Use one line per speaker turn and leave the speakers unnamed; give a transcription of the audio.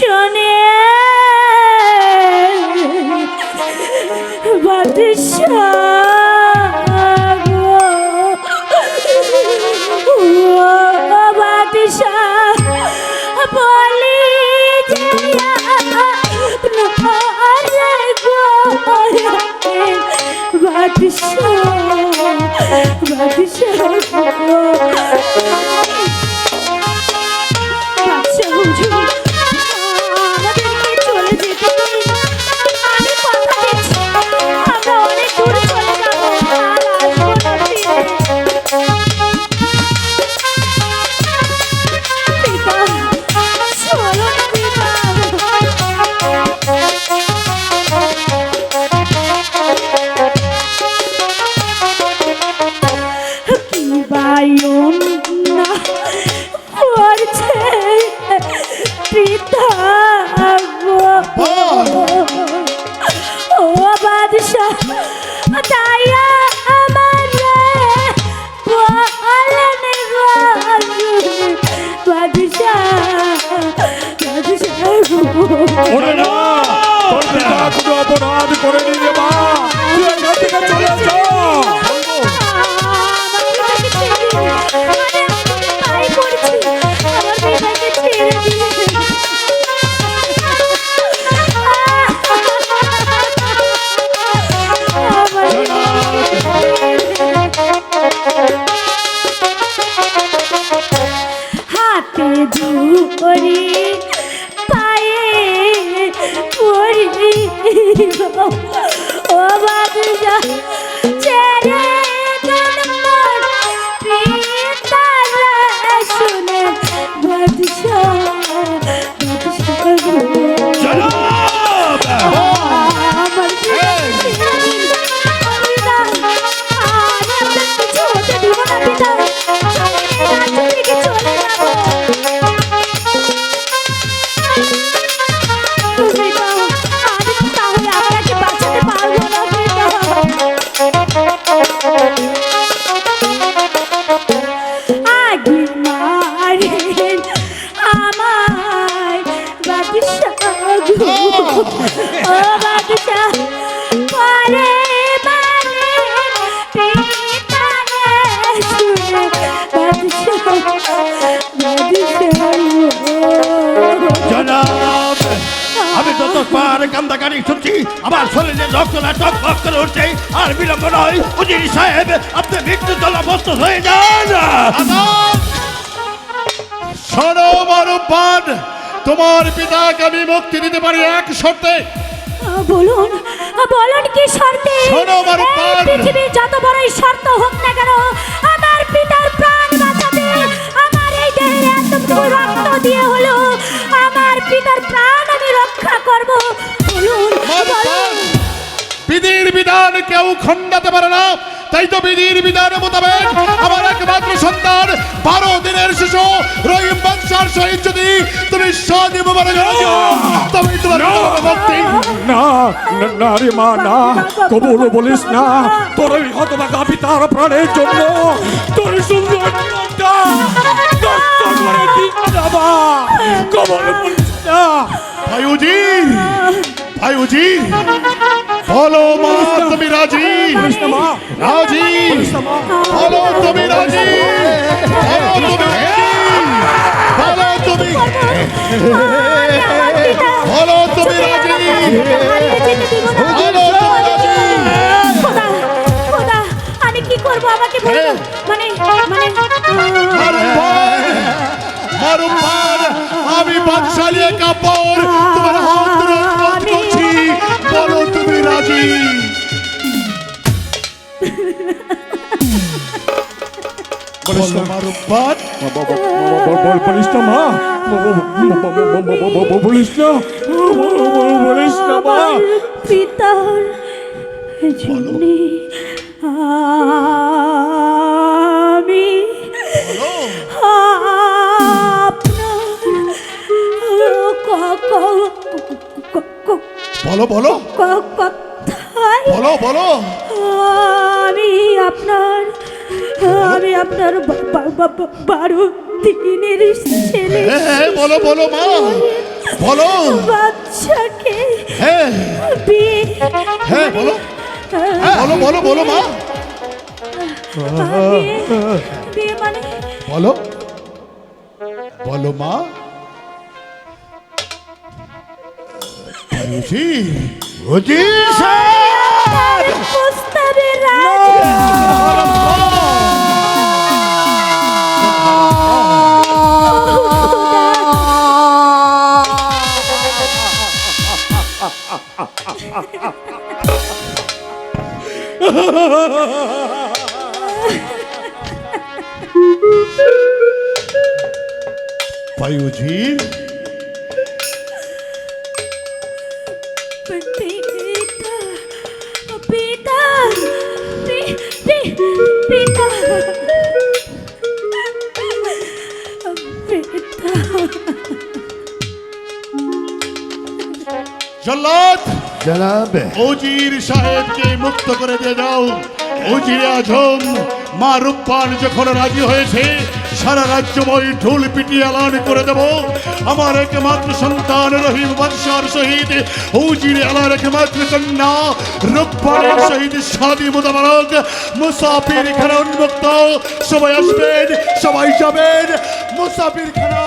শোনে বাদশাহ বাদশাহ, বলি। বাদশাহ, বাদশাহ
অপরাধ করে নি মা তুই এখান থেকে চলে যা
一 আমি
যত পার কান্দাকারি শুনছি, আমার শরীরে রক্ত না টক টক করে উঠছে, আর বিলম্ব নয়। উজির সাহেব, আপনি মৃত্যু জলা প্রস্তুত হয়ে যান।
শোনো, মারুপান তোমার পিতাকে আমি মুক্তি দিতে পারি এক শর্তে।
বলুন বলুন কি শর্তে?
শোনো, আমার প্রাণ।
পৃথিবীর যত বড়ই শর্ত হোক না কেন আমার পিতার প্রাণ বাঁচাতে আমার এই দেহের এতটুকু রক্ত দিয়ে হলো আমার পিতার প্রাণ আমি রক্ষা করব। বলুন বলুন।
বিধির বিধান কেউ খণ্ডাতে পারে না। তাই তো বিধির বিধান মোতাবেক আমার একমাত্র সন্তান বারো দিনের শিশু রহিম বংশার সহিত যদি তুমি সজীব বলে তবে তোমার মুক্তি
না না- রে মা না কবুল বলিস না। তোর ওই হতভাগা পিতার প্রাণের জন্য তোর সুন্দর কবুল বলিস না।
ভাইউজি ভাইউজি বলো মা। তুমি রাজি? রাজি? বলো তুমি রাজি? বলো তুমি বলো তুমি বলো তুমি রাজি?
বলিস না মা বলিস না বলিস না মা
পিতার জন্যে আমি
বলো বলো বলো বলো
আপনার বারো দিনের ছেলে।
বলো বলো মা। বলো।
বাচ্চাকে
হ্যাঁ হ্যাঁ বলো। বলো বলো বলো মা।
মানে?
বলো। বলো মা।
সাহেব
প্রস্তাবে রাজি
জনাব।
উজির সাহেবকে মুক্ত করে দিয়ে দাও উজির আজম মা রূপান যখন রাজি হয়েছে সারা রাজ্যময় ঢোল পিটিয়ে এলান করে দেব। আমার একমাত্র সন্তান রহিম বাদশার সহিত উজির এলার একমাত্র কন্যা রূপানের সহিত সাদি মোতাবারক মুসাফির খানা উন্মুক্ত। সবাই আসবেন সবাই যাবেন মুসাফির খানা